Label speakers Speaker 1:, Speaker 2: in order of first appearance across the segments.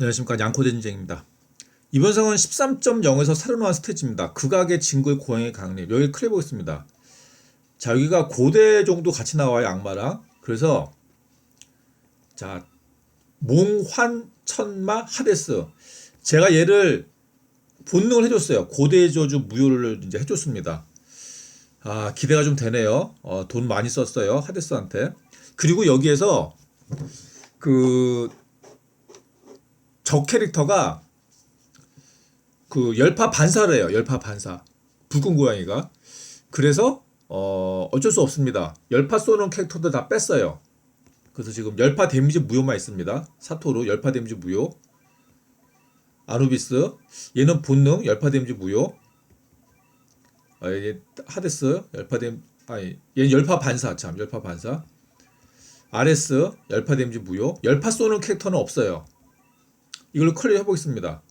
Speaker 1: 안녕하십니까 양코대전쟁입니다. 이번 상은 13.0에서 새로 나온 스테이지입니다. 극악의 진굴 고행의 강림 여기 클릭 보겠습니다. 자 여기가 고대 정도 같이 나와요 악마랑 그래서 자 몽환 천마 하데스 제가 얘를 본능을 해줬어요. 고대 저주 무효를 이제 해줬습니다. 아 기대가 좀 되네요. 어, 돈 많이 썼어요 하데스한테. 그리고 여기에서 그 적 캐릭터가 그 열파 반사래요. 열파 반사. 붉은 고양이가. 그래서 어 어쩔 수 없습니다. 열파 쏘는 캐릭터도 다 뺐어요. 그래서 지금 열파 데미지 무효만 있습니다. 사토루 열파 데미지 무효. 아누비스 얘는 본능 열파 데미지 무효. 아, 얘 하데스 열파 데미 아니 얘는 열파 반사 참 열파 반사. 아레스 열파 데미지 무효. 열파 쏘는 캐릭터는 없어요. 이걸로 클리어 해보겠습니다.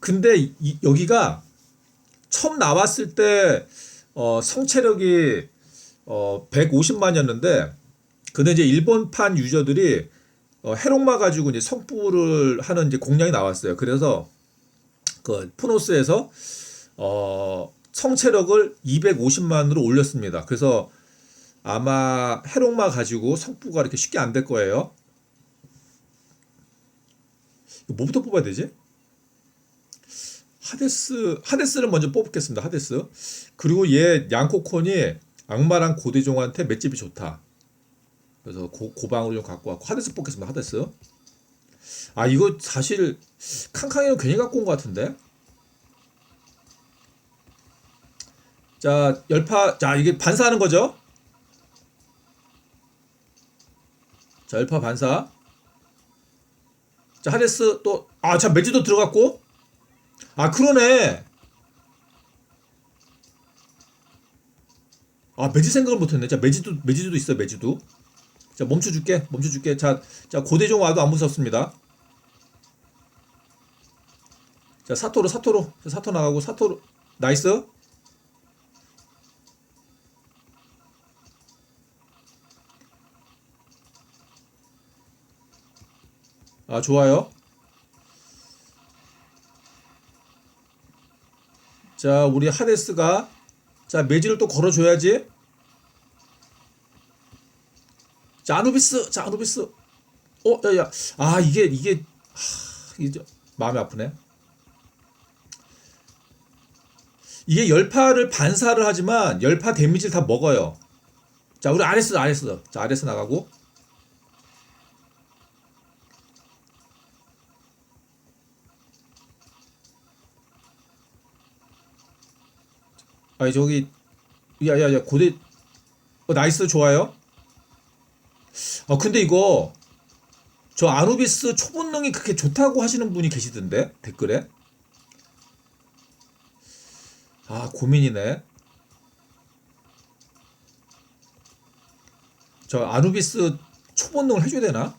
Speaker 1: 근데 이, 여기가 처음 나왔을 때 어, 성체력이 어, 150만이었는데 근데 이제 일본판 유저들이 어, 해롱마 가지고 이제 성부를 하는 이제 공략이 나왔어요. 그래서 그 푸노스에서 어, 성체력을 250만으로 올렸습니다. 그래서 아마 해롱마 가지고 성부가 이렇게 쉽게 안 될 거예요. 뭐부터 뽑아야 되지? 하데스 하데스를 먼저 뽑겠습니다. 하데스. 그리고 얘 양코콘이 악마랑 고대종한테 맷집이 좋다. 그래서 고, 고방으로 좀 갖고 왔고 하데스 뽑겠습니다. 하데스. 아 이거 사실 칸칸이는 괜히 갖고 온 것 같은데. 자 열파 자 이게 반사하는 거죠. 자 열파 반사. 자 하데스 또아참 매지도 들어갔고. 아 그러네. 아 매지 생각을 못했네. 자 매지도 매지도 있어 매지도. 자 멈춰줄게 멈춰줄게. 자, 자 고대종 와도 안 무섭습니다. 자 사토로 사토로. 자, 사토 나가고 사토로. 나이스 아 좋아요 자, 우리 하데스가 자, 매지를 또 걸어 줘야지. 자, 아누비스, 자, 아누비스. 어, 야, 야, 아, 이게, 이게, 하, 이제 마음이 아프네. 이게 열파를 반사를 하지만 열파 데미지를 다 먹어요. 자, 우리 아레스, 아레스. 자, 아레스 나가고. 아니 저기 야야야 고대 어 나이스 좋아요. 아 근데 이거 저 아누비스 초본능이 그렇게 좋다고 하시는 분이 계시던데 댓글에. 아 고민이네. 저 아누비스 초본능을 해줘야 되나?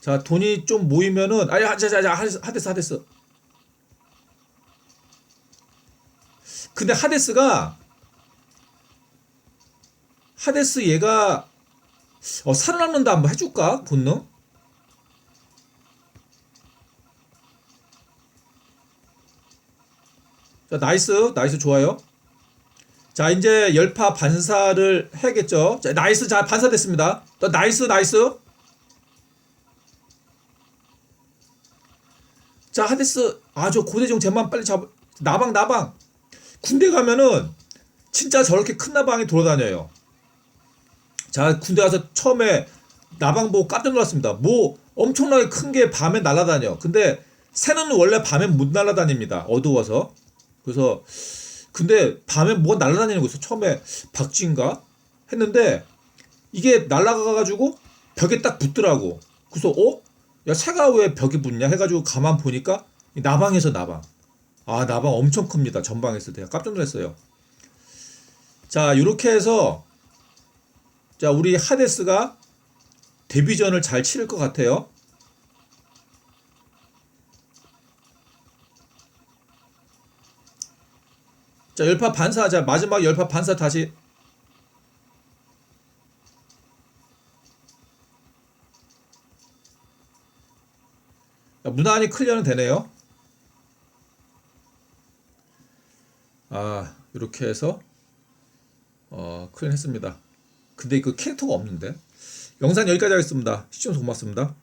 Speaker 1: 자 돈이 좀 모이면은 아야 자자자 하데스 하데스 근데 하데스가 하데스 얘가 어, 살아남는다 한번 해줄까 본능? 자 나이스 나이스 좋아요. 자 이제 열파 반사를 해야겠죠. 자 나이스 자 반사됐습니다. 또 나이스 나이스. 자 하데스 아 저 고대종 제만 빨리 잡 나방 나방 군대 가면은 진짜 저렇게 큰 나방이 돌아다녀요. 자, 군대 가서 처음에 나방 보고 깜짝 놀랐습니다. 뭐 엄청나게 큰 게 밤에 날아다녀. 근데 새는 원래 밤에 못 날아다닙니다. 어두워서. 그래서 근데 밤에 뭐가 날아다니는 거있어 처음에 박쥐인가 했는데 이게 날아가 가지고 벽에 딱 붙더라고. 그래서 어? 야 새가 왜 벽에 붙냐 해가지고 가만 보니까 나방에서 나방. 아 나방 엄청 큽니다. 전방했을 때 깜짝 놀랐어요. 자 이렇게 해서 자 우리 하데스가 데뷔전을 잘 치를 것 같아요. 자 열파 반사 자 마지막 열파 반사 다시 무난히 클리어는 되네요. 이렇게 해서 어 클리어 했습니다. 근데 그 캐릭터가 없는데 영상 여기까지 하겠습니다. 시청해주셔서 고맙습니다.